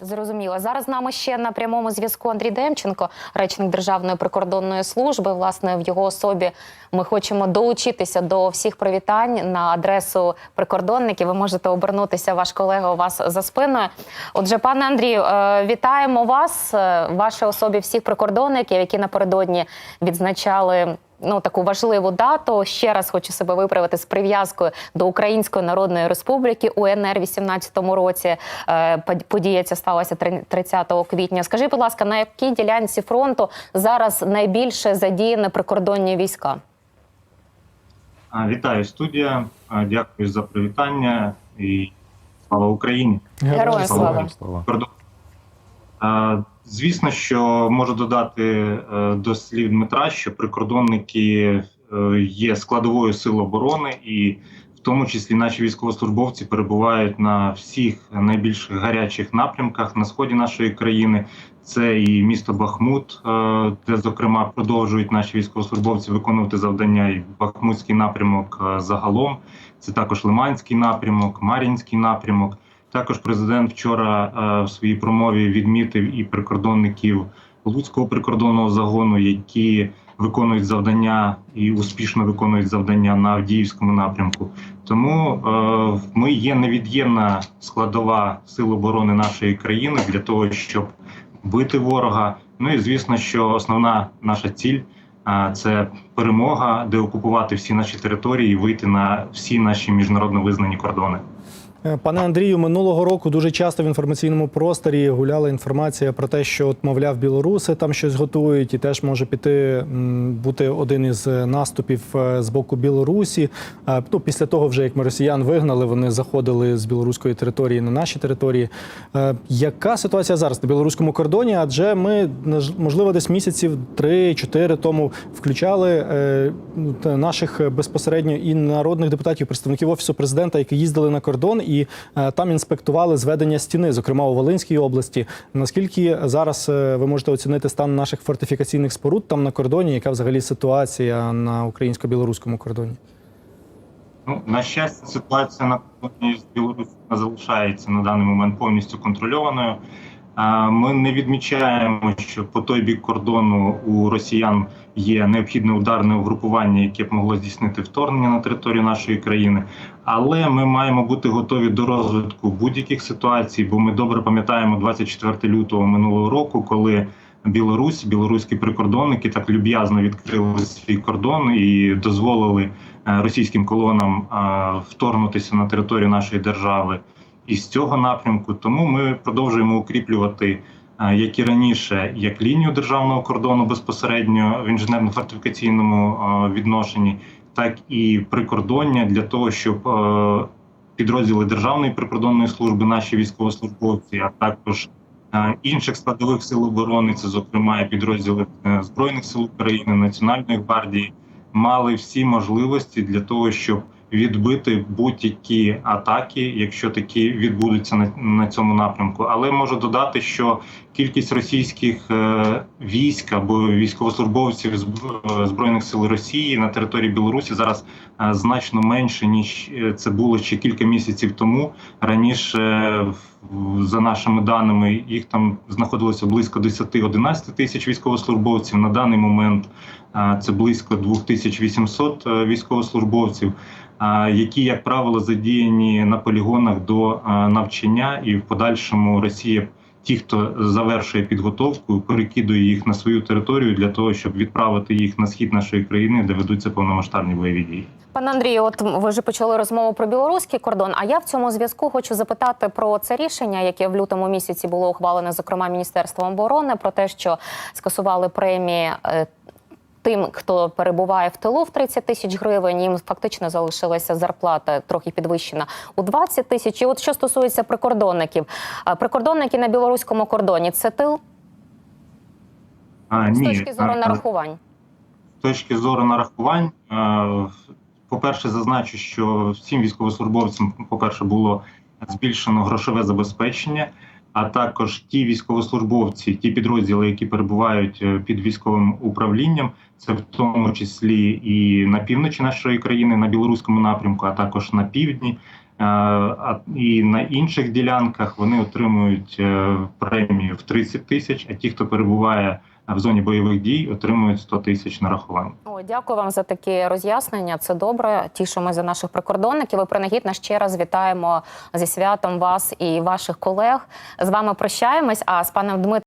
Зрозуміло. Зараз з нами ще на прямому зв'язку Андрій Демченко, речник Державної прикордонної служби. Власне, в його особі ми хочемо долучитися до всіх привітань на адресу прикордонників. Ви можете обернутися, ваш колега у вас за спиною. Отже, пане Андрію, е, вітаємо вас, е, вашій особі всіх прикордонників, які напередодні відзначали. Ну, таку важливу дату. Ще раз хочу себе виправити з прив'язкою до Української Народної Республіки УНР 18-му році. Е, Подія ця сталася три- 30 квітня. Скажи, будь ласка, на якій ділянці фронту зараз найбільше задіяні прикордонні війська? Вітаю, студія. Дякую за привітання і слава Україні. Героям слава. Кордон. Звісно, що можу додати е, до слів Дмитра, що прикордонники е, є складовою сил оборони, і в тому числі наші військовослужбовці перебувають на всіх найбільш гарячих напрямках на сході нашої країни. Це і місто Бахмут, е, де зокрема продовжують наші військовослужбовці виконувати завдання і Бахмутський напрямок загалом. Це також Лиманський напрямок, Мар'їнський напрямок. Також президент вчора е, в своїй промові відмітив і прикордонників Луцького прикордонного загону, які виконують завдання і успішно виконують завдання на Авдіївському напрямку. Тому е, ми є невід'ємна складова сил оборони нашої країни для того, щоб бити ворога. Ну і звісно, що основна наша ціль е, це перемога, деокупувати всі наші території і вийти на всі наші міжнародно визнані кордони. Е, Пане Андрію, минулого року дуже часто в інформаційному просторі гуляла інформація про те, що, от, мовляв, білоруси там щось готують, і теж може піти бути один із е, наступів е, з боку Білорусі. Ну, після того, вже як ми росіян вигнали, вони заходили з білоруської території на наші території. Яка ситуація зараз на білоруському кордоні? Адже ми можливо десь місяців 3-4 тому включали наших безпосередньо і народних депутатів, представників офісу президента, які їздили на кордон і е, там інспектували зведення стіни, зокрема у Волинській області. Наскільки зараз е, ви можете оцінити стан наших фортифікаційних споруд там на кордоні? Яка взагалі ситуація на українсько-білоруському кордоні? Ну, на щастя, ситуація на кордоні з Білорусі залишається на даний момент повністю контрольованою. Ми не відмічаємо, що по той бік кордону у росіян є необхідне ударне угрупування, яке б могло здійснити вторгнення на територію нашої країни. Але ми маємо бути готові до розвитку будь-яких ситуацій, бо ми добре пам'ятаємо 24 лютого минулого року, коли Білорусь, білоруські прикордонники так люб'язно відкрили свій кордон і дозволили е, російським колонам е, вторгнутися на територію нашої держави із цього напрямку. Тому ми продовжуємо укріплювати, е, як і раніше, як лінію державного кордону безпосередньо в інженерно-фортифікаційному е, відношенні, так і прикордоння для того, щоб е, підрозділи Державної прикордонної служби, наші військовослужбовці, а також інших складових сил оборони, це зокрема підрозділи збройних сил України, Національної гвардії, мали всі можливості для того, щоб відбити будь-які атаки, якщо такі відбудуться на, на цьому напрямку. Але можу додати, що кількість російських е, військ або військовослужбовців е, збройних сил Росії на території Білорусі зараз е, значно менше ніж це було ще кілька місяців тому. Раніше, за нашими даними, їх там знаходилося близько 10-11 тисяч військовослужбовців. На даний момент е, це близько 2800 е, військовослужбовців, які, як правило, задіяні на полігонах до е, навчання, і в подальшому Росія. Ті, хто завершує підготовку, перекидує їх на свою територію для того, щоб відправити їх на схід нашої країни, де ведуться повномасштабні бойові дії. Пане Андрію, от ви вже почали розмову про білоруський кордон. А я в цьому зв'язку хочу запитати про це рішення, яке в лютому місяці було ухвалене, зокрема Міністерством оборони, про те, що скасували премії. Тим, хто перебуває в тилу в 30 тисяч гривень, їм фактично залишилася зарплата трохи підвищена у 20 тисяч. І от що стосується прикордонників, прикордонники на білоруському кордоні це тил А, з точки зору а, нарахувань. з точки зору нарахувань, по-перше, зазначу, що всім військовослужбовцям, по-перше, було збільшено грошове забезпечення, а також ті військовослужбовці, ті підрозділи, які перебувають е, під військовим управлінням, це в тому числі і на півночі нашої країни, на білоруському напрямку, а також на півдні. а і на інших ділянках вони отримують е, премію в 30 тисяч. А ті, хто перебуває в зоні бойових дій, отримують 100 тисяч нарахувань. О, дякую вам за такі роз'яснення. Це добре. Тішимо за наших прикордонників. І принагідно ще раз вітаємо зі святом вас і ваших колег. З вами прощаємось. А з паном Дмитром.